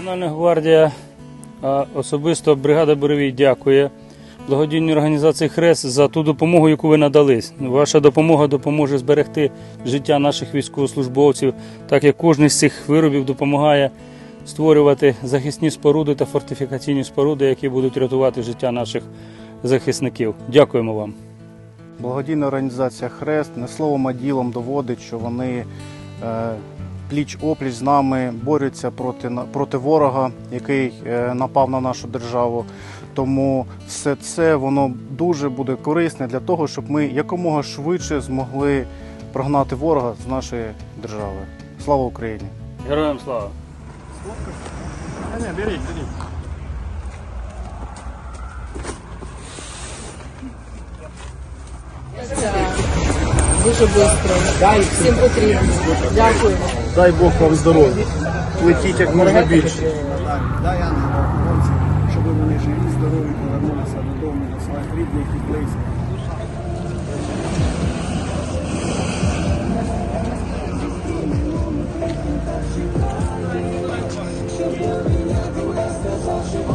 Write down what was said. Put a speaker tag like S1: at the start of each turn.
S1: Національна гвардія, особисто бригада Буревій дякує благодійній організації Хрест за ту допомогу, яку ви надали. Ваша допомога допоможе зберегти життя наших військовослужбовців, так як кожен з цих виробів допомагає створювати захисні споруди та фортифікаційні споруди, які будуть рятувати життя наших захисників. Дякуємо вам.
S2: Благодійна організація Хрест не словом, а ділом доводить, що вони е, пліч опліч з нами борються проти, на- проти ворога, який е, напав на нашу державу. Тому все це воно дуже буде корисне для того, щоб ми якомога швидше змогли прогнати ворога з нашої держави. Слава Україні!
S1: Героям слава! Беріть, беріть.
S3: Дуже швидко. Всім потрібно. Дякую.
S2: Дай Бог вам здоров'я! Летіть як можна більше!
S4: Дай Анна щоб вони живі, здорові повернулися додому до своїх рідних і близьких.
S5: Thank